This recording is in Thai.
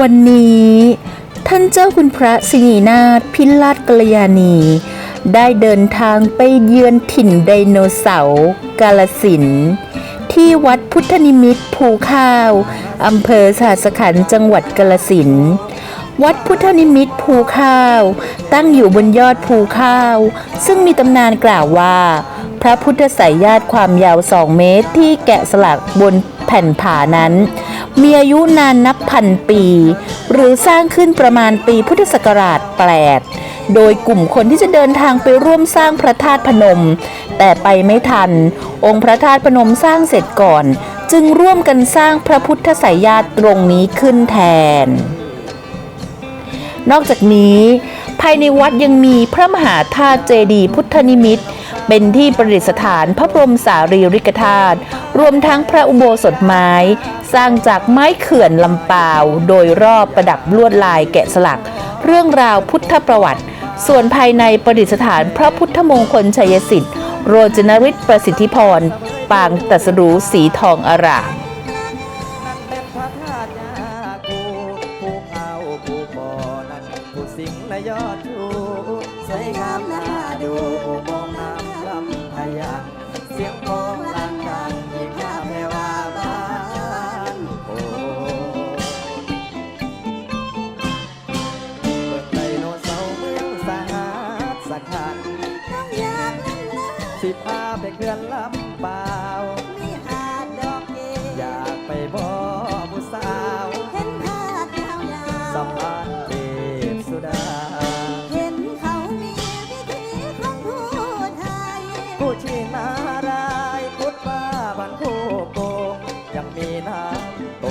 วันนี้ ท่านเจ้าคุณพระสินีนาถพิราชกัลยาณี ได้เดินทางไปเยือนถิ่นไดโนเสาร์กาลสิน ที่วัดพุทธนิมิตภูข้าวอำเภอสหัสขันจังหวัดกาลสินวัดพุทธนิมิตภูข้าว ตั้งอยู่บนยอดภูข้าว ซึ่งมีตำนานกล่าวว่า พระพุทธสายญาติความยาวสองเมตรที่แกะสลักบนแผ่นผานั้น มีอายุนานนับพันปี หรือสร้างขึ้นประมาณปีพุทธศักราช 8 โดยกลุ่มคนที่จะเดินทางไปร่วมสร้างพระธาตุพนม แต่ไปไม่ทัน องค์พระธาตุพนมสร้างเสร็จก่อน จึงร่วมกันสร้างพระพุทธสายญาติตรงนี้ขึ้นแทน นอกจากนี้ ภายในวัดยังมีพระมหาธาตุเจดีย์พุทธนิมิตร เป็นที่ประดิษฐานพระบรมสารีริกธาตุรวมทั้งพระอุโบสถไม้ สร้างจากไม้เขื่อนลำปาว โดยรอบประดับลวดลายแกะสลัก เรื่องราวพุทธประวัติ ส่วนภายในประดิษฐานพระพุทธมงคลชัยสิทธิ์ โรจนฤทธิ์ประสิทธิพร ปางตัสรู้สีทองอารามนั่นเป็นพระธาตุยาคูผู้เขาผู้บ่อนั้นผู้สิงและยอดชูสวยงามน่าดู สียงโองลังดังยิ่งงามแม่ว่าบ้านโอ้เปิดไดโนเสาร์เมืองสหัสสขันธ์สิพาไปเขื่อนลำเปล่ามีหาดดอกเกอยากไปบ่ผู้สาวเห็นภาพยาวสัมพันธ์เทพสุดาๆเห็นเขามีวิธีของผู้ไทย ผู้ชีนา